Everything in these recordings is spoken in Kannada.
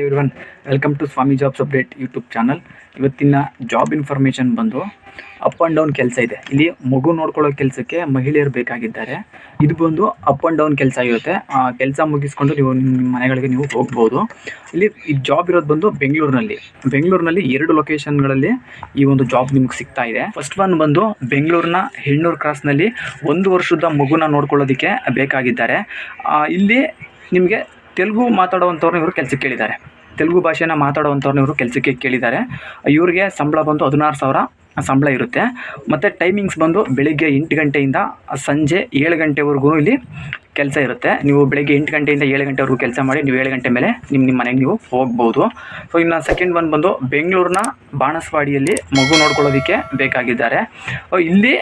Everyone welcome to Swami jobs update YouTube channel ಇವತ್ತಿನ ಜಾಬ್ ಇನ್ಫಾರ್ಮೇಷನ್ ಬಂದು ಅಪ್ ಆ್ಯಂಡ್ ಡೌನ್ ಕೆಲಸ ಇದೆ. ಇಲ್ಲಿ ಮಗು ನೋಡ್ಕೊಳ್ಳೋ ಕೆಲಸಕ್ಕೆ ಮಹಿಳೆಯರು ಬೇಕಾಗಿದ್ದಾರೆ. ಇದು ಬಂದು ಅಪ್ ಆ್ಯಂಡ್ ಡೌನ್ ಕೆಲಸ ಇರುತ್ತೆ. ಕೆಲಸ ಮುಗಿಸ್ಕೊಂಡು ನೀವು ನಿಮ್ಮ ಮನೆಗಳಿಗೆ ನೀವು ಹೋಗ್ಬೋದು. ಇಲ್ಲಿ ಈ ಜಾಬ್ ಇರೋದು ಬಂದು ಬೆಂಗಳೂರಿನಲ್ಲಿ. ಬೆಂಗಳೂರಿನಲ್ಲಿ ಎರಡು ಲೊಕೇಶನ್ಗಳಲ್ಲಿ ಈ ಒಂದು ಜಾಬ್ ನಿಮ್ಗೆ ಸಿಗ್ತಾ ಇದೆ. ಫಸ್ಟ್ ಒನ್ ಬಂದು ಬೆಂಗಳೂರಿನ ಹೆಣ್ಣೂರು ಕ್ರಾಸ್ನಲ್ಲಿ ಒಂದು ವರ್ಷದ ಮಗುನ ನೋಡ್ಕೊಳ್ಳೋದಕ್ಕೆ ಬೇಕಾಗಿದ್ದಾರೆ. ಇಲ್ಲಿ ನಿಮಗೆ ತೆಲುಗು ಮಾತಾಡುವಂಥವ್ರನ್ನ ಇವರು ಕೆಲಸಕ್ಕೆ ಕೇಳಿದ್ದಾರೆ. ತೆಲುಗು ಭಾಷೆನ ಮಾತಾಡುವಂಥವ್ರನ್ನ ಇವರು ಕೆಲಸಕ್ಕೆ ಕೇಳಿದ್ದಾರೆ. ಇವ್ರಿಗೆ ಸಂಬಳ ಬಂದು ಹದಿನಾರು ಸಾವಿರ ಸಂಬಳ ಇರುತ್ತೆ. ಮತ್ತು ಟೈಮಿಂಗ್ಸ್ ಬಂದು ಬೆಳಿಗ್ಗೆ ಎಂಟು ಗಂಟೆಯಿಂದ ಸಂಜೆ ಏಳು ಗಂಟೆವರೆಗೂ ಇಲ್ಲಿ ಕೆಲಸ ಇರುತ್ತೆ. ನೀವು ಬೆಳಿಗ್ಗೆ ಎಂಟು ಗಂಟೆಯಿಂದ ಏಳು ಗಂಟೆವರೆಗೂ ಕೆಲಸ ಮಾಡಿ ನೀವು ಏಳು ಗಂಟೆ ಮೇಲೆ ನಿಮ್ಮ ನಿಮ್ಮ ಮನೆಗೆ ನೀವು ಹೋಗ್ಬೋದು. ಸೊ ಇನ್ನು ಸೆಕೆಂಡ್ ಒನ್ ಬಂದು ಬೆಂಗಳೂರಿನ ಬಾಣಸ್ವಾಡಿಯಲ್ಲಿ ಮಗು ನೋಡ್ಕೊಳ್ಳೋದಕ್ಕೆ ಬೇಕಾಗಿದ್ದಾರೆ. ಇಲ್ಲಿ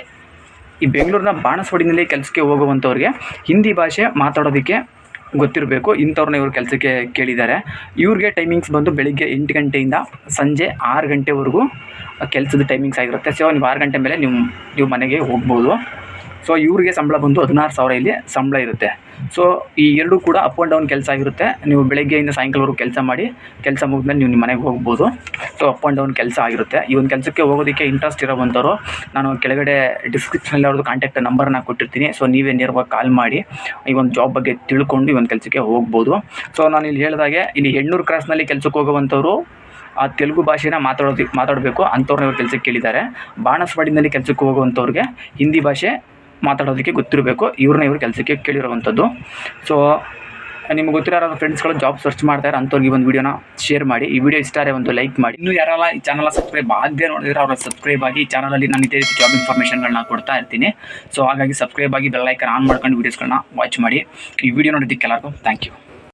ಈ ಬೆಂಗಳೂರಿನ ಬಾಣಸ್ವಾಡಿನಲ್ಲಿ ಕೆಲಸಕ್ಕೆ ಹೋಗುವಂಥವ್ರಿಗೆ ಹಿಂದಿ ಭಾಷೆ ಮಾತಾಡೋದಕ್ಕೆ ಗೊತ್ತಿರಬೇಕು. ಇಂಥವ್ರನ್ನ ಇವರು ಕೆಲಸಕ್ಕೆ ಕೇಳಿದ್ದಾರೆ. ಇವ್ರಿಗೆ ಟೈಮಿಂಗ್ಸ್ ಬಂದು ಬೆಳಿಗ್ಗೆ ಎಂಟು ಗಂಟೆಯಿಂದ ಸಂಜೆ ಆರು ಗಂಟೆವರೆಗೂ ಕೆಲಸದ ಟೈಮಿಂಗ್ಸ್ ಆಗಿರುತ್ತೆ. ಸೊ ನೀವು ಆರು ಗಂಟೆ ಮೇಲೆ ನೀವು ನೀವು ಮನೆಗೆ ಹೋಗ್ಬೋದು. ಸೊ ಇವ್ರಿಗೆ ಸಂಬಳ ಬಂದು ಹದಿನಾರು ಸಾವಿರ ಇಲ್ಲಿ ಸಂಬಳ ಇರುತ್ತೆ. ಸೊ ಈ ಎರಡೂ ಕೂಡ ಅಪ್ ಆ್ಯಂಡ್ ಡೌನ್ ಕೆಲಸ ಆಗಿರುತ್ತೆ. ನೀವು ಬೆಳಗ್ಗೆಯಿಂದ ಸಾಯಂಕಾಲವರೆಗೂ ಕೆಲಸ ಮಾಡಿ, ಕೆಲಸ ಮುಗಿದ್ಮೇಲೆ ನೀವು ನಿಮ್ಮ ಮನೆಗೆ ಹೋಗ್ಬೋದು. ಸೊ ಅಪ್ ಆ್ಯಂಡ್ ಡೌನ್ ಕೆಲಸ ಆಗಿರುತ್ತೆ. ಈ ಒಂದು ಕೆಲಸಕ್ಕೆ ಹೋಗೋದಕ್ಕೆ ಇಂಟ್ರೆಸ್ಟ್ ಇರೋವಂಥವ್ರು ನಾನು ಕೆಳಗಡೆ ಡಿಸ್ಕ್ರಿಪ್ಷನಲ್ಲಿ ಅವ್ರದ್ದು ಕಾಂಟ್ಯಾಕ್ಟ್ ನಂಬರ್ನ ಕೊಟ್ಟಿರ್ತೀನಿ. ಸೊ ನೀವೇ ನೇರವಾಗಿ ಕಾಲ್ ಮಾಡಿ, ಈ ಒಂದು ಜಾಬ್ ಬಗ್ಗೆ ತಿಳ್ಕೊಂಡು ಈ ಒಂದು ಕೆಲಸಕ್ಕೆ ಹೋಗ್ಬೋದು. ಸೊ ನಾನು ಇಲ್ಲಿ ಹೇಳಿದಾಗೆ ಇಲ್ಲಿ ಹೆಣ್ಣೂರು ಕ್ರಾಸ್ನಲ್ಲಿ ಕೆಲಸಕ್ಕೆ ಹೋಗುವಂಥವ್ರು ಆ ತೆಲುಗು ಭಾಷೆನ ಮಾತಾಡೋದು, ಮಾತಾಡಬೇಕು. ಅಂಥವ್ರನ್ನ ಇವ್ರು ಕೆಲಸಕ್ಕೆ ಕೇಳಿದ್ದಾರೆ. ಬಾಣಸ್ವಾಡಿನಲ್ಲಿ ಕೆಲಸಕ್ಕೆ ಹೋಗುವಂಥವ್ರಿಗೆ ಹಿಂದಿ ಭಾಷೆ ಮಾತಾಡೋದಕ್ಕೆ ಗೊತ್ತಿರಬೇಕು, ಇವ್ರನ್ನ ಇವ್ರ ಕೆಲಸಕ್ಕೆ ಕೇಳಿರುವಂಥದ್ದು. ಸೊ ನಿಮ್ಗೆ ಗೊತ್ತಿರೋ ಫ್ರೆಂಡ್ಸ್ಗಳು ಜಾಬ್ ಸರ್ಚ್ ಮಾಡ್ತಾರೆ ಅಂಥವ್ರಿಗೆ ಒಂದು ವಿಡಿಯೋನ ಶೇರ್ ಮಾಡಿ. ಈ ವಿಡಿಯೋ ಇಷ್ಟ ಆದರೆ ಒಂದು ಲೈಕ್ ಮಾಡಿ. ಇನ್ನೂ ಯಾರಲ್ಲ ಈ ಚಾನಲ್ ಸಬ್ಸ್ಕ್ರೈಬ್ ಆಗದೆ ನೋಡಿದ್ರೆ ಅವ್ರ ಸಬ್ಸ್ಕ್ರೈಬ್ ಆಗಿ ಈ ಚಾನಲಲ್ಲಿ ನಾನು ಇದೇ ರೀತಿ ಜಾಬ್ ಇನ್ಫಾರ್ಮೇಷನ್ಗಳನ್ನ ಕೊಡ್ತಾ ಇರ್ತೀನಿ. ಸೊ ಹಾಗಾಗಿ ಸಬ್ಸ್ಕ್ರೈಬ್ ಆಗಿ ಬೆಲ್ಲೈಕನ್ ಆನ್ ಮಾಡ್ಕೊಂಡು ವೀಡಿಯೋಸ್ಗಳನ್ನ ವಾಚ್ ಮಾಡಿ. ಈ ವಿಡಿಯೋ ನೋಡಿದ್ದಕ್ಕೆ ಎಲ್ಲರಿಗೂ ಥ್ಯಾಂಕ್ ಯು